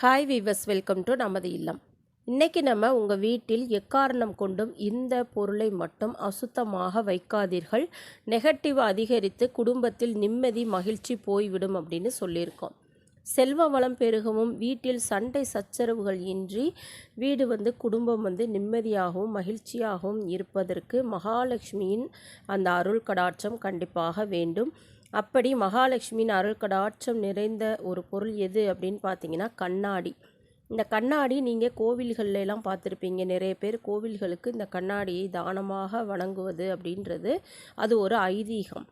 Hi viewers welcome to நமது இல்லம். இன்றைக்கி நம்ம உங்கள் வீட்டில் எக்காரணம் கொண்டும் இந்த பொருளை மட்டும் அசுத்தமாக வைக்காதீர்கள். நெகட்டிவ் அதிகரித்து குடும்பத்தில் நிம்மதி மகிழ்ச்சி போய்விடும் அப்படின்னு சொல்லியிருக்கோம். செல்வ வளம் பெருகவும் வீட்டில் சண்டை சச்சரவுகள் இன்றி வீடு வந்து குடும்பம் வந்து நிம்மதியாகவும் மகிழ்ச்சியாகவும் இருப்பதற்கு மகாலட்சுமியின் அந்த அருள் கடாட்சம் கண்டிப்பாக வேண்டும். அப்படி மகாலட்சுமியின் அருள் கடாட்சம் நிறைந்த ஒரு பொருள் எது அப்படின்னு பார்த்தீங்கன்னா கண்ணாடி. இந்த கண்ணாடி நீங்கள் கோவில்கள்லாம் பார்த்துருப்பீங்க. நிறைய பேர் கோவில்களுக்கு இந்த கண்ணாடியை தானமாக வழங்குவது அப்படின்றது அது ஒரு ஐதீகம்.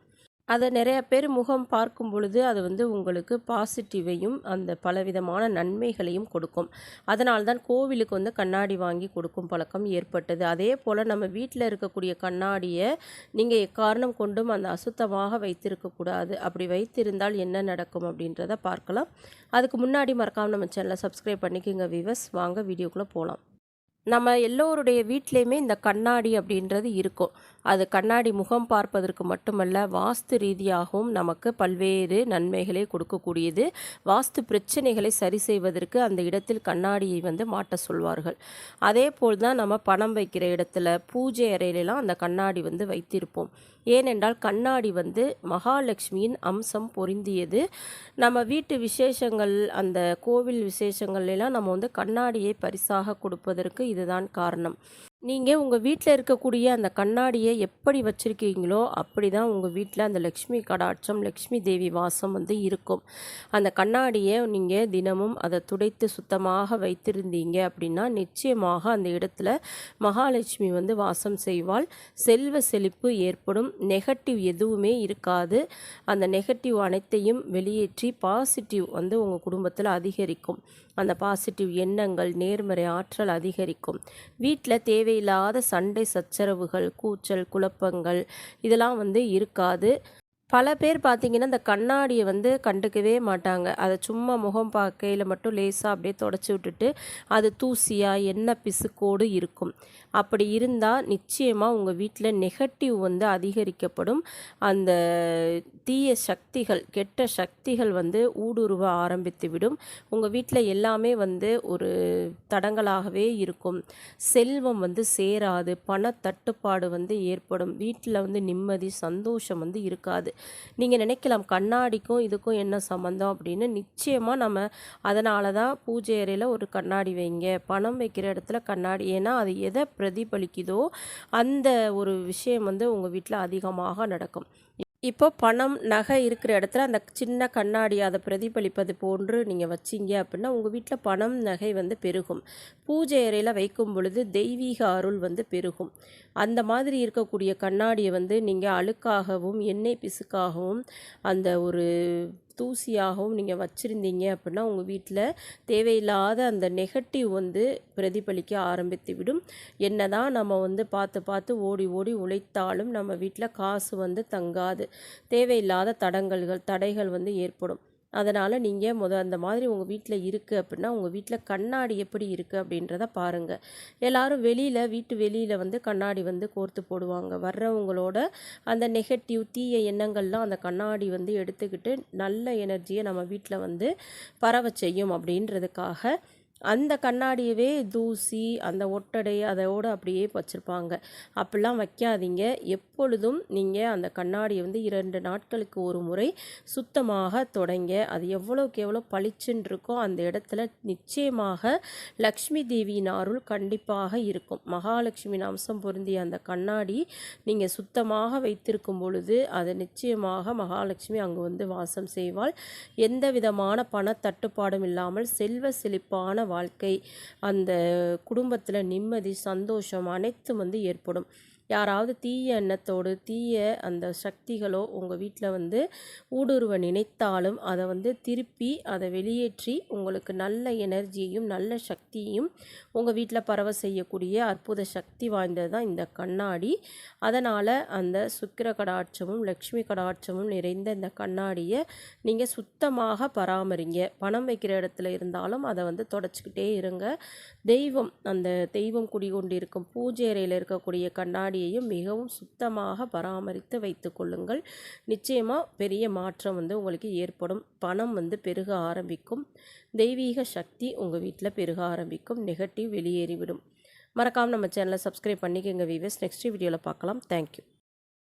அதை நிறைய பேர் முகம் பார்க்கும் பொழுது அது வந்து உங்களுக்கு பாசிட்டிவையும் அந்த பலவிதமான நன்மைகளையும் கொடுக்கும். அதனால் தான் கோவிலுக்கு வந்து கண்ணாடி வாங்கி கொடுக்கும் பழக்கம் ஏற்பட்டது. அதே போல் நம்ம வீட்டில் இருக்கக்கூடிய கண்ணாடியை நீங்கள் எக்காரணம் கொண்டும் அந்த அசுத்தமாக வைத்திருக்கக்கூடாது. அப்படி வைத்திருந்தால் என்ன நடக்கும் அப்படின்றத பார்க்கலாம். அதுக்கு முன்னாடி மறக்காமல் நம்ம சேனலை சப்ஸ்கிரைப் பண்ணிக்கோங்க விவஸ் வாங்க வீடியோக்குள்ளே போகலாம் நம்ம எல்லோருடைய வீட்லேயுமே இந்த கண்ணாடி அப்படின்றது இருக்கும். அது கண்ணாடி முகம் பார்ப்பதற்கு மட்டுமல்ல வாஸ்து ரீதியாகவும் நமக்கு பல்வேறு நன்மைகளை கொடுக்கக்கூடியது. வாஸ்து பிரச்சனைகளை சரி செய்வதற்கு அந்த இடத்தில் கண்ணாடியை வந்து மாட்ட சொல்வார்கள். அதே போல் தான் நம்ம பணம் வைக்கிற இடத்துல பூஜை அறையிலலாம் அந்த கண்ணாடி வந்து வைத்திருப்போம். ஏனென்றால் கண்ணாடி வந்து மகாலட்சுமியின் அம்சம் பொருந்தியது. நம்ம வீட்டு விசேஷங்கள் அந்த கோவில் விசேஷங்கள்லாம் நம்ம வந்து கண்ணாடியை பரிசாக கொடுப்பதற்கு இதுதான் காரணம். நீங்கள் உங்கள் வீட்டில் இருக்கக்கூடிய அந்த கண்ணாடியை எப்படி வச்சுருக்கீங்களோ அப்படி தான் உங்கள் வீட்டில் அந்த லக்ஷ்மி கடாட்சம் லக்ஷ்மி தேவி வாசம் வந்து இருக்கும். அந்த கண்ணாடியை நீங்கள் தினமும் அதை துடைத்து சுத்தமாக வைத்திருந்தீங்க அப்படின்னா நிச்சயமாக அந்த இடத்துல மகாலட்சுமி வந்து வாசம் செய்வாள். செல்வ செழிப்பு ஏற்படும். நெகட்டிவ் எதுவுமே இருக்காது. அந்த நெகட்டிவ் அனைத்தையும் வெளியேற்றி பாசிட்டிவ் வந்து உங்கள் குடும்பத்தில் அதிகரிக்கும். அந்த பாசிட்டிவ் எண்ணங்கள் நேர்மறை ஆற்றல் அதிகரிக்கும். வீட்டில் தேவை தேவையில்லாத சண்டை சச்சரவுகள் கூச்சல் குழப்பங்கள் இதெல்லாம் வந்து இருக்காது. பல பேர் பார்த்திங்கன்னா இந்த கண்ணாடியை வந்து கண்டுக்கவே மாட்டாங்க. அதை சும்மா முகம் பார்க்கையில் மட்டும் லேசாக அப்படியே தொடச்சி விட்டுட்டு அது தூசியாக எண்ணெய் பிசுக்கோடு இருக்கும். அப்படி இருந்தால் நிச்சயமாக உங்கள் வீட்டில் நெகட்டிவ் வந்து அதிகரிக்கப்படும். அந்த தீய சக்திகள் கெட்ட சக்திகள் வந்து ஊடுருவ ஆரம்பித்து விடும். உங்கள் வீட்டில் எல்லாமே வந்து ஒரு தடங்களாகவே இருக்கும். செல்வம் வந்து சேராது பண தட்டுப்பாடு வந்து ஏற்படும். வீட்டில் வந்து நிம்மதி சந்தோஷம் வந்து இருக்காது. நீங்கள் நினைக்கலாம் கண்ணாடிக்கும் இதுக்கும் என்ன சம்மந்தம் அப்படின்னு. நிச்சயமாக நம்ம அதனால தான் பூஜை அறையில் ஒரு கண்ணாடி வைங்க. பணம் வைக்கிற இடத்துல கண்ணாடி. ஏன்னா அது எதை பிரதிபலிக்குதோ அந்த ஒரு விஷயம் வந்து உங்கள் வீட்டில் அதிகமாக நடக்கும். இப்போ பணம் நகை இருக்கிற இடத்துல அந்த சின்ன கண்ணாடி அதை பிரதிபலிப்பது போன்று நீங்கள் வச்சிங்க அப்படின்னா உங்கள் வீட்டில் பணம் நகை வந்து பெருகும். பூஜை அறையில் வைக்கும் பொழுது தெய்வீக அருள் வந்து பெருகும். அந்த மாதிரி இருக்கக்கூடிய கண்ணாடியை வந்து நீங்கள் அழுக்காகவும் எண்ணெய் பிசுக்காகவும் அந்த ஒரு தூசியாகவும் நீங்கள் வச்சுருந்தீங்க அப்படின்னா உங்கள் வீட்டில் தேவையில்லாத அந்த நெகட்டிவ் வந்து பிரதிபலிக்க ஆரம்பித்து விடும் என்ன தான் நம்ம வந்து பார்த்து பார்த்து ஓடி ஓடி உழைத்தாலும் நம்ம வீட்டில் காசு வந்து தங்காது. தேவையில்லாத தடங்கல்கள் தடைகள் வந்து ஏற்படும். அதனால் நீங்கள் முத அந்த மாதிரி உங்கள் வீட்டில் இருக்குது அப்படின்னா உங்கள் வீட்டில் கண்ணாடி எப்படி இருக்குது அப்படின்றத பாருங்கள் எல்லோரும் வெளியில் வீட்டு வெளியில் வந்து கண்ணாடி வந்து கோர்த்து போடுவாங்க. வர்றவங்களோட அந்த நெகட்டிவ் தீய எண்ணங்கள்லாம் அந்த கண்ணாடி வந்து எடுத்துக்கிட்டு நல்ல எனர்ஜியை நம்ம வீட்டில் வந்து பரவ செய்யும் அப்படின்றதுக்காக அந்த கண்ணாடியவே தூசி அந்த ஒட்டடை அதோடு அப்படியே வச்சுருப்பாங்க. அப்படிலாம் வைக்காதீங்க. எப்பொழுதும் நீங்கள் அந்த கண்ணாடியை வந்து இரண்டு நாட்களுக்கு ஒரு முறை சுத்தமாக தொடங்க அது எவ்வளோக்கு எவ்வளோ பளிச்சுன்னு இருக்கோ அந்த இடத்துல நிச்சயமாக லக்ஷ்மி தேவியின் அருள் கண்டிப்பாக இருக்கும். மகாலட்சுமியின் அம்சம் பொருந்திய அந்த கண்ணாடி நீங்கள் சுத்தமாக வைத்திருக்கும் பொழுது அது நிச்சயமாக மகாலட்சுமி அங்கு வந்து வாசம் செய்வாள். எந்த விதமான பண தட்டுப்பாடும் இல்லாமல் செல்வ செழிப்பான வாழ்க்கை அந்த குடும்பத்தில் நிம்மதி சந்தோஷம் அனைத்தும் வந்து ஏற்படும். யாராவது தீய எண்ணத்தோடு தீய அந்த சக்திகளோ உங்கள் வீட்டில் வந்து ஊடுருவ நினைத்தாலும் அதை வந்து திருப்பி அதை வெளியேற்றி உங்களுக்கு நல்ல எனர்ஜியையும் நல்ல சக்தியையும் உங்கள் வீட்டில் பரவ செய்யக்கூடிய அற்புத சக்தி வாய்ந்தது தான் இந்த கண்ணாடி. அதனால் அந்த சுக்கிர கடாட்சமும் லக்ஷ்மி கடாட்சமும் நிறைந்த இந்த கண்ணாடியை நீங்கள் சுத்தமாக பராமரிங்க. பணம் வைக்கிற இடத்துல இருந்தாலும் அதை வந்து தொடச்சிக்கிட்டே இருங்க. தெய்வம் அந்த தெய்வம் குடிகொண்டிருக்கும் பூஜை அறையில் இருக்கக்கூடிய கண்ணாடி கண்ணாடியையும் மிகவும் சுத்தமாக பராமரித்து வைத்து கொள்ளுங்கள். நிச்சயமாக பெரிய மாற்றம் வந்து உங்களுக்கு ஏற்படும். பணம் வந்து பெருக ஆரம்பிக்கும். தெய்வீக சக்தி உங்கள் வீட்டில் பெருக ஆரம்பிக்கும். நெகட்டிவ் வெளியேறிவிடும். மறக்காமல் நம்ம சேனலை சப்ஸ்கிரைப் பண்ணிக்கோங்க வீவர்ஸ் நெக்ஸ்ட் வீடியோவில் பார்க்கலாம். தேங்க்யூ.